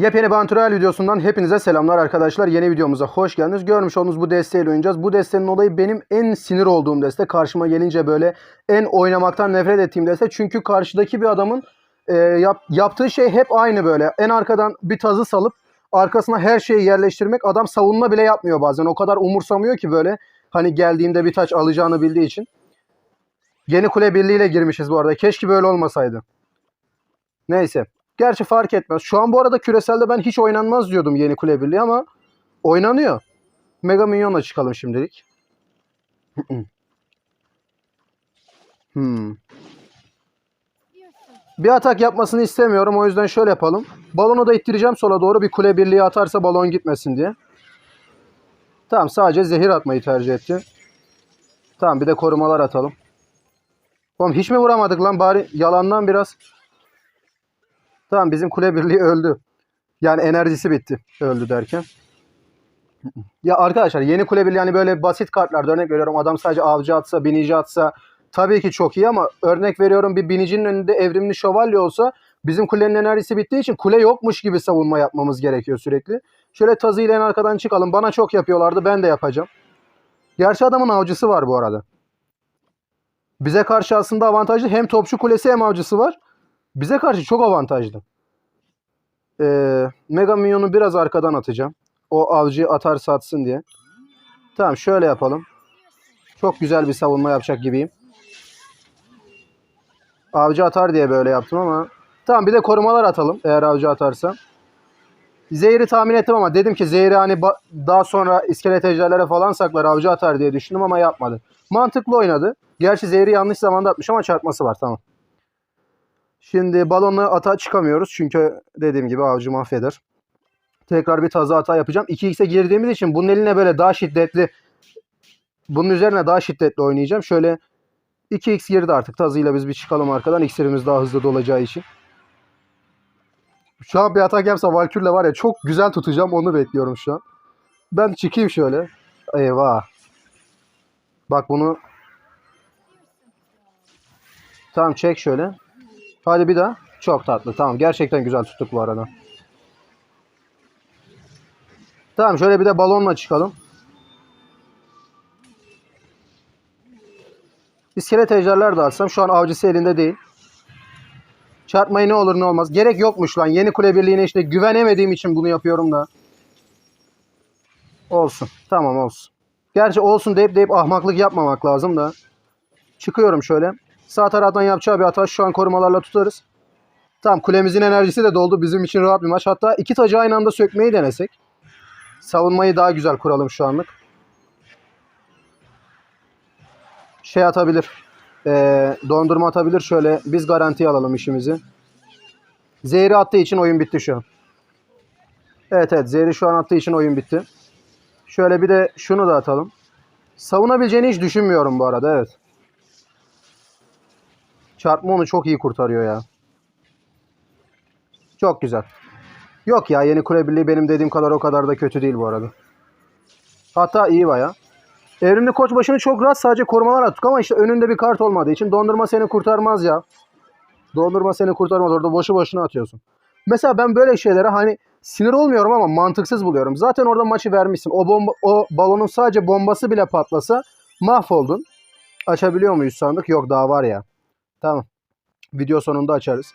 Yepyeni Bantural videosundan hepinize selamlar arkadaşlar. Yeni videomuza hoş geldiniz. Görmüş olduğunuz bu desteğiyle oynayacağız. Bu destenin olayı benim en sinir olduğum deste. Karşıma gelince böyle en oynamaktan nefret ettiğim deste. Çünkü karşıdaki bir adamın e, yap- yaptığı şey hep aynı böyle. En arkadan bir tazı salıp arkasına her şeyi yerleştirmek. Adam savunma bile yapmıyor bazen. O kadar umursamıyor ki böyle. Hani geldiğinde bir taç alacağını bildiği için. Yeni kule birliğiyle girmişiz bu arada. Keşke böyle olmasaydı. Neyse. Gerçi fark etmez. Şu an bu arada küreselde ben hiç oynanmaz diyordum yeni kule birliği ama oynanıyor. Mega Minyon'la çıkalım şimdilik. hmm. Bir atak yapmasını istemiyorum. O yüzden şöyle yapalım. Balonu da ittireceğim sola doğru. Bir kule birliği atarsa balon gitmesin diye. Tamam sadece zehir atmayı tercih etti. Tamam bir de korumalar atalım. Oğlum hiç mi vuramadık lan bari yalandan biraz. Tamam bizim kule birliği öldü. Yani enerjisi bitti öldü derken. Ya arkadaşlar yeni kule birliği yani böyle basit kartlarda örnek veriyorum adam sadece avcı atsa binici atsa tabii ki çok iyi ama örnek veriyorum bir binicinin önünde evrimli şövalye olsa bizim kulenin enerjisi bittiği için kule yokmuş gibi savunma yapmamız gerekiyor sürekli. Şöyle tazıyla en arkadan çıkalım. Bana çok yapıyorlardı ben de yapacağım. Gerçi adamın avcısı var bu arada. Bize karşı aslında avantajlı hem topçu kulesi hem avcısı var. Bize karşı çok avantajlı. Ee, Mega Minyon'u biraz arkadan atacağım. O avcıyı atarsa atsın diye. Tamam şöyle yapalım. Çok güzel bir savunma yapacak gibiyim. Avcı atar diye böyle yaptım ama. Tamam bir de korumalar atalım eğer avcı atarsa. Zehri tahmin ettim ama dedim ki zehri hani daha sonra iskelet ejderlere falan saklar avcı atar diye düşündüm ama yapmadı. Mantıklı oynadı. Gerçi zehri yanlış zamanda atmış ama çarpması var tamam. Şimdi balonla ata çıkamıyoruz. Çünkü dediğim gibi avcı mahveder. Tekrar bir taza hata yapacağım. 2x'e girdiğimiz için bunun eline böyle daha şiddetli bunun üzerine daha şiddetli oynayacağım. Şöyle 2x girdi artık. Tazıyla biz bir çıkalım arkadan. İksirimiz daha hızlı dolacağı için. Şu an bir atak yapsa Valkür'le var ya çok güzel tutacağım. Onu bekliyorum şu an. Ben çıkayım şöyle. Eyvah. Bak bunu Tamam çek şöyle. Hadi bir daha. Çok tatlı. Tamam. Gerçekten güzel tuttuk bu arada. Tamam şöyle bir de balonla çıkalım. İskelet ejderler de atsam. Şu an avcısı elinde değil. Çarpmayı ne olur ne olmaz. Gerek yokmuş lan. Yeni kule birliğine işte güvenemediğim için bunu yapıyorum da. Olsun. Tamam olsun. Gerçi olsun deyip deyip ahmaklık yapmamak lazım da. Çıkıyorum şöyle. Sağ taraftan yapacağı bir hata şu an korumalarla tutarız. Tamam kulemizin enerjisi de doldu. Bizim için rahat bir maç. Hatta iki tacı aynı anda sökmeyi denesek. Savunmayı daha güzel kuralım şu anlık. Şey atabilir. Ee, dondurma atabilir. Şöyle biz garantiye alalım işimizi. Zehri attığı için oyun bitti şu an. Evet evet Zehri şu an attığı için oyun bitti. Şöyle bir de şunu da atalım. Savunabileceğini hiç düşünmüyorum bu arada evet. Çarpma onu çok iyi kurtarıyor ya. Çok güzel. Yok ya yeni kule benim dediğim kadar o kadar da kötü değil bu arada. Hatta iyi baya. Evrimli koç başını çok rahat sadece korumalar attık ama işte önünde bir kart olmadığı için dondurma seni kurtarmaz ya. Dondurma seni kurtarmaz orada boşu boşuna atıyorsun. Mesela ben böyle şeylere hani sinir olmuyorum ama mantıksız buluyorum. Zaten orada maçı vermişsin. O bomba o balonun sadece bombası bile patlasa mahvoldun. Açabiliyor muyuz sandık? Yok daha var ya. Tamam. Video sonunda açarız.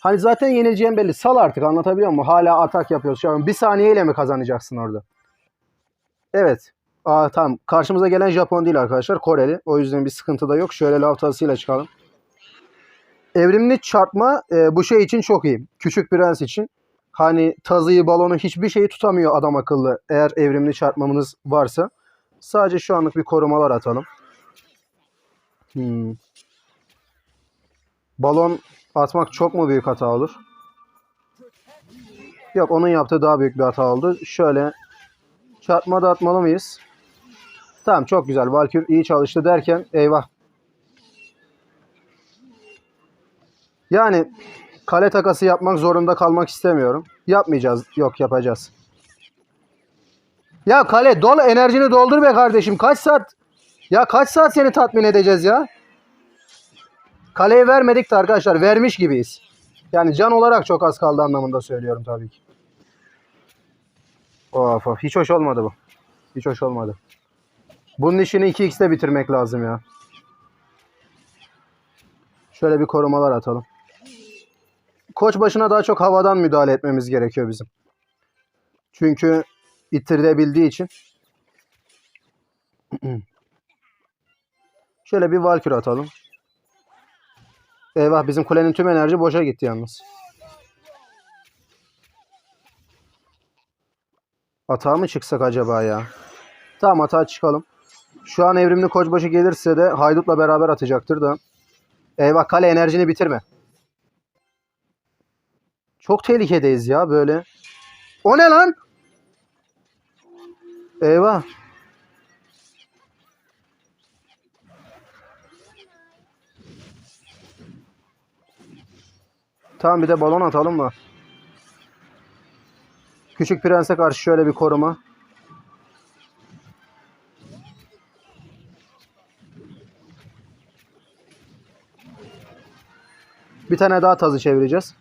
Hani zaten yenileceğim belli. Sal artık anlatabiliyor muyum? Hala atak yapıyoruz. Şu an bir saniyeyle mi kazanacaksın orada? Evet. Aa, tamam. Karşımıza gelen Japon değil arkadaşlar. Koreli. O yüzden bir sıkıntı da yok. Şöyle lav tasıyla çıkalım. Evrimli çarpma e, bu şey için çok iyi. Küçük prens için. Hani tazıyı, balonu hiçbir şeyi tutamıyor adam akıllı. Eğer evrimli çarpmamız varsa. Sadece şu anlık bir korumalar atalım. Hmm. Balon atmak çok mu büyük hata olur? Yok onun yaptığı daha büyük bir hata oldu. Şöyle çarpma da atmalı mıyız? Tamam çok güzel. Valkür iyi çalıştı derken eyvah. Yani kale takası yapmak zorunda kalmak istemiyorum. Yapmayacağız. Yok yapacağız. Ya kale dol enerjini doldur be kardeşim. Kaç saat? Ya kaç saat seni tatmin edeceğiz ya? Kaleye vermedik de arkadaşlar vermiş gibiyiz. Yani can olarak çok az kaldı anlamında söylüyorum tabii ki. Of of. Hiç hoş olmadı bu. Hiç hoş olmadı. Bunun işini 2x'te bitirmek lazım ya. Şöyle bir korumalar atalım. Koç başına daha çok havadan müdahale etmemiz gerekiyor bizim. Çünkü ittirilebildiği için. Şöyle bir Valkür atalım. Eyvah bizim kulenin tüm enerji boşa gitti yalnız. Atağa mı çıksak acaba ya? Tamam atağa çıkalım. Şu an evrimli koçbaşı gelirse de haydutla beraber atacaktır da. Eyvah kale enerjini bitirme. Çok tehlikedeyiz ya böyle. O ne lan? Eyvah. Tamam bir de balon atalım mı? Küçük prense karşı şöyle bir koruma. Bir tane daha tazı çevireceğiz.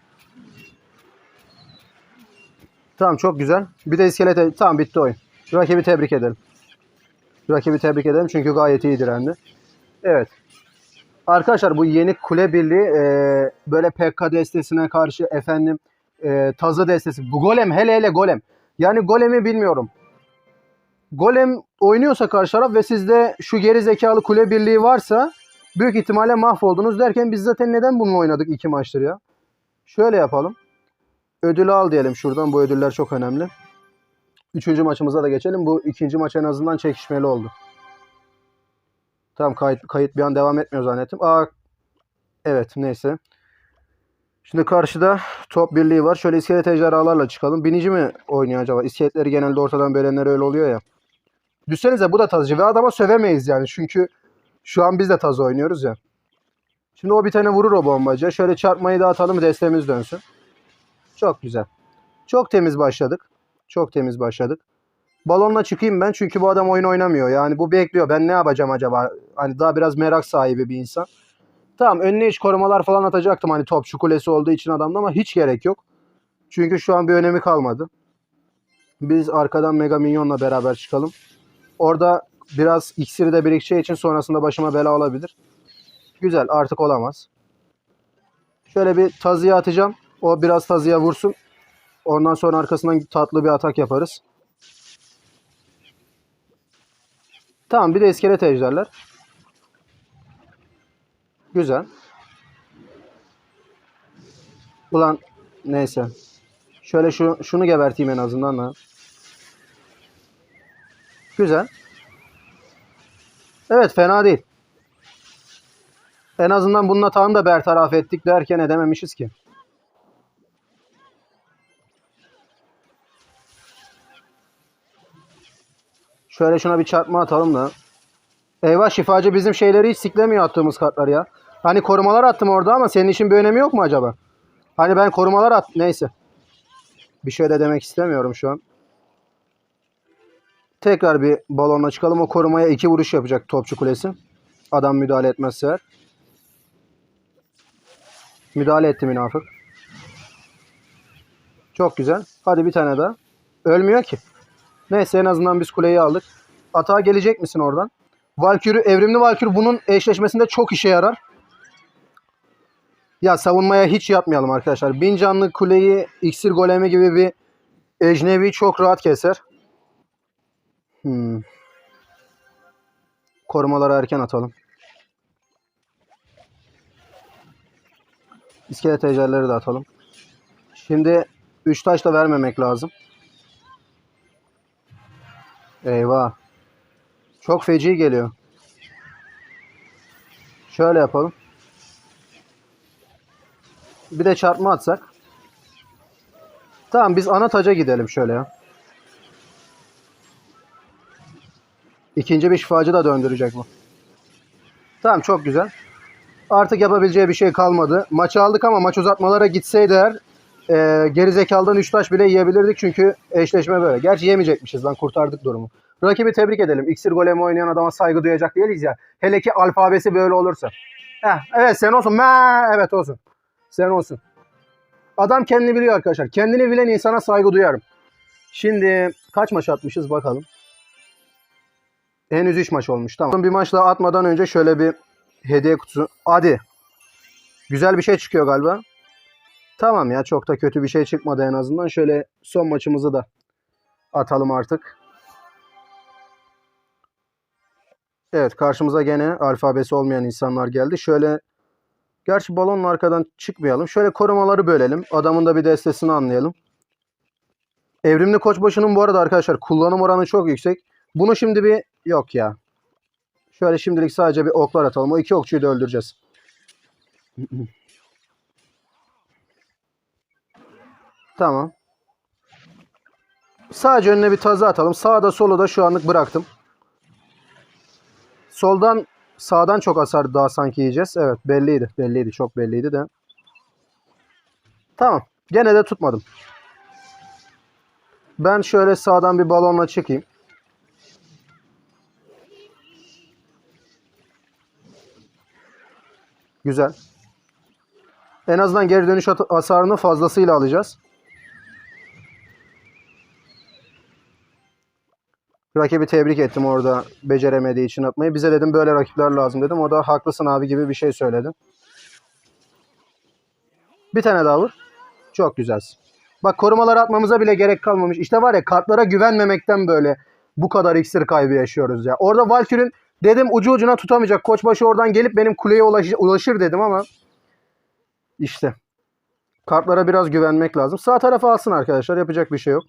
Tamam çok güzel. Bir de iskelete... Tamam bitti oyun. Rakibi tebrik edelim. Rakibi tebrik edelim çünkü gayet iyi direndi. Evet. Arkadaşlar bu yeni kule birliği e, böyle PK destesine karşı efendim e, tazı destesi. Bu golem hele hele golem. Yani golemi bilmiyorum. Golem oynuyorsa karşı taraf ve sizde şu geri zekalı kule birliği varsa büyük ihtimalle mahvoldunuz derken biz zaten neden bunu oynadık iki maçtır ya? Şöyle yapalım. Ödülü al diyelim şuradan. Bu ödüller çok önemli. Üçüncü maçımıza da geçelim. Bu ikinci maç en azından çekişmeli oldu. Tamam kayıt, kayıt bir an devam etmiyor zannettim. Aa, evet neyse. Şimdi karşıda top birliği var. Şöyle iskelet ejderhalarla çıkalım. Binici mi oynuyor acaba? İskeletleri genelde ortadan bölenler öyle oluyor ya. Düşsenize bu da tazıcı ve adama sövemeyiz yani. Çünkü şu an biz de taz oynuyoruz ya. Şimdi o bir tane vurur o bombacı. Şöyle çarpmayı da atalım destemiz dönsün. Çok güzel. Çok temiz başladık. Çok temiz başladık. Balonla çıkayım ben çünkü bu adam oyun oynamıyor. Yani bu bekliyor. Ben ne yapacağım acaba? Hani daha biraz merak sahibi bir insan. Tamam önüne hiç korumalar falan atacaktım hani topçu kulesi olduğu için adamda ama hiç gerek yok. Çünkü şu an bir önemi kalmadı. Biz arkadan Mega Minyon'la beraber çıkalım. Orada biraz iksiri de birikeceği için sonrasında başıma bela olabilir. Güzel artık olamaz. Şöyle bir tazıya atacağım. O biraz tazıya vursun. Ondan sonra arkasından tatlı bir atak yaparız. Tamam bir de iskelet ejderler. Güzel. Ulan neyse. Şöyle şu şunu geberteyim en azından da. Güzel. Evet fena değil. En azından bunun atağını da bertaraf ettik derken edememişiz ki. Şöyle şuna bir çarpma atalım da. Eyvah şifacı bizim şeyleri hiç siklemiyor attığımız kartlar ya. Hani korumalar attım orada ama senin için bir önemi yok mu acaba? Hani ben korumalar at neyse. Bir şey de demek istemiyorum şu an. Tekrar bir balonla çıkalım. O korumaya iki vuruş yapacak topçu kulesi. Adam müdahale etmezse eğer. Müdahale etti münafık. Çok güzel. Hadi bir tane daha. Ölmüyor ki. Neyse en azından biz kuleyi aldık. Atağa gelecek misin oradan? Valkürü, evrimli Valkür bunun eşleşmesinde çok işe yarar. Ya savunmaya hiç yapmayalım arkadaşlar. Bin canlı kuleyi iksir golemi gibi bir ecnebi çok rahat keser. Hmm. Korumaları erken atalım. İskelet ejderleri de atalım. Şimdi 3 taş da vermemek lazım. Eyvah. Çok feci geliyor. Şöyle yapalım. Bir de çarpma atsak. Tamam biz ana taca gidelim şöyle ya. İkinci bir şifacı da döndürecek bu. Tamam çok güzel. Artık yapabileceği bir şey kalmadı. Maçı aldık ama maç uzatmalara gitseydi eğer e, geri zekalıdan 3 taş bile yiyebilirdik çünkü eşleşme böyle. Gerçi yemeyecekmişiz lan kurtardık durumu. Rakibi tebrik edelim. İksir golemi oynayan adama saygı duyacak değiliz ya. Hele ki alfabesi böyle olursa. Heh, evet sen olsun. Ma, evet olsun. Sen olsun. Adam kendini biliyor arkadaşlar. Kendini bilen insana saygı duyarım. Şimdi kaç maç atmışız bakalım. Henüz 3 maç olmuş. Tamam. Bir maç daha atmadan önce şöyle bir hediye kutusu. Hadi. Güzel bir şey çıkıyor galiba. Tamam ya çok da kötü bir şey çıkmadı en azından. Şöyle son maçımızı da atalım artık. Evet karşımıza gene alfabesi olmayan insanlar geldi. Şöyle gerçi balonun arkadan çıkmayalım. Şöyle korumaları bölelim. Adamın da bir destesini anlayalım. Evrimli koçbaşının bu arada arkadaşlar kullanım oranı çok yüksek. Bunu şimdi bir yok ya. Şöyle şimdilik sadece bir oklar atalım. O iki okçuyu da öldüreceğiz. Tamam. Sadece önüne bir tazı atalım. Sağda solu da şu anlık bıraktım. Soldan sağdan çok hasar daha sanki yiyeceğiz. Evet belliydi. Belliydi. Çok belliydi de. Tamam. Gene de tutmadım. Ben şöyle sağdan bir balonla çıkayım. Güzel. En azından geri dönüş hasarını fazlasıyla alacağız. Rakibi tebrik ettim orada beceremediği için atmayı. Bize dedim böyle rakipler lazım dedim. O da haklısın abi gibi bir şey söyledi. Bir tane daha vur. Çok güzelsin. Bak korumaları atmamıza bile gerek kalmamış. İşte var ya kartlara güvenmemekten böyle bu kadar iksir kaybı yaşıyoruz ya. Orada Valkyrie'nin dedim ucu ucuna tutamayacak. Koçbaşı oradan gelip benim kuleye ulaş- ulaşır dedim ama işte kartlara biraz güvenmek lazım. Sağ tarafa alsın arkadaşlar. Yapacak bir şey yok.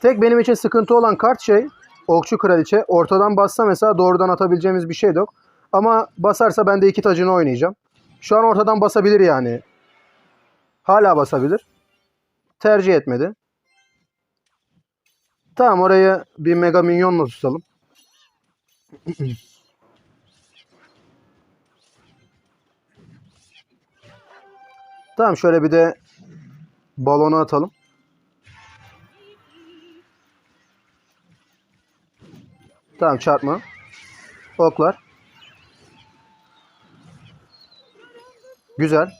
Tek benim için sıkıntı olan kart şey Okçu Kraliçe. Ortadan bassa mesela doğrudan atabileceğimiz bir şey yok. Ama basarsa ben de iki tacını oynayacağım. Şu an ortadan basabilir yani. Hala basabilir. Tercih etmedi. Tamam orayı bir mega minyonla tutalım. tamam şöyle bir de balonu atalım. Tamam çarpma. Oklar. Güzel.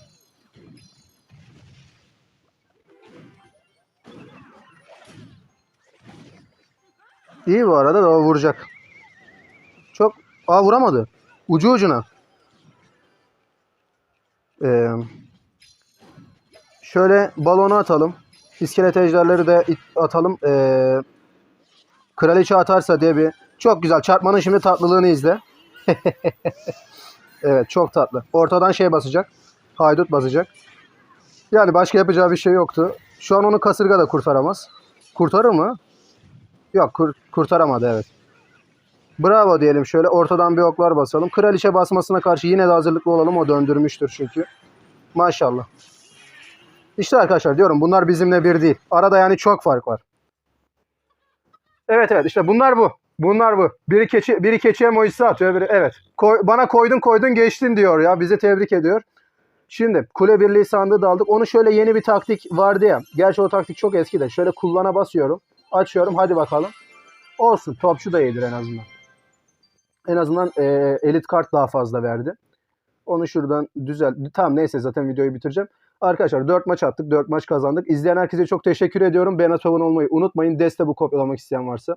İyi bu arada da o vuracak. Çok... Aa vuramadı. Ucu ucuna. Ee, şöyle balonu atalım. İskelet ejderleri de atalım. Ee, kraliçe atarsa diye bir... Çok güzel. Çarpmanın şimdi tatlılığını izle. evet çok tatlı. Ortadan şey basacak. Haydut basacak. Yani başka yapacağı bir şey yoktu. Şu an onu kasırga da kurtaramaz. Kurtarır mı? Yok kur- kurtaramadı evet. Bravo diyelim şöyle ortadan bir oklar basalım. Kraliçe basmasına karşı yine de hazırlıklı olalım. O döndürmüştür çünkü. Maşallah. İşte arkadaşlar diyorum bunlar bizimle bir değil. Arada yani çok fark var. Evet evet işte bunlar bu. Bunlar bu. Biri keçi biri keçiye mojisi atıyor. Biri, evet. Koy- bana koydun koydun geçtin diyor ya. Bizi tebrik ediyor. Şimdi kule birliği sandığı da aldık. Onu şöyle yeni bir taktik vardı ya. Gerçi o taktik çok eski de. Şöyle kullana basıyorum. Açıyorum. Hadi bakalım. Olsun. Topçu da iyidir en azından. En azından e, elit kart daha fazla verdi. Onu şuradan düzel. Tamam neyse zaten videoyu bitireceğim. Arkadaşlar 4 maç attık. 4 maç kazandık. İzleyen herkese çok teşekkür ediyorum. Beğen abone olmayı unutmayın. Deste bu kopyalamak isteyen varsa.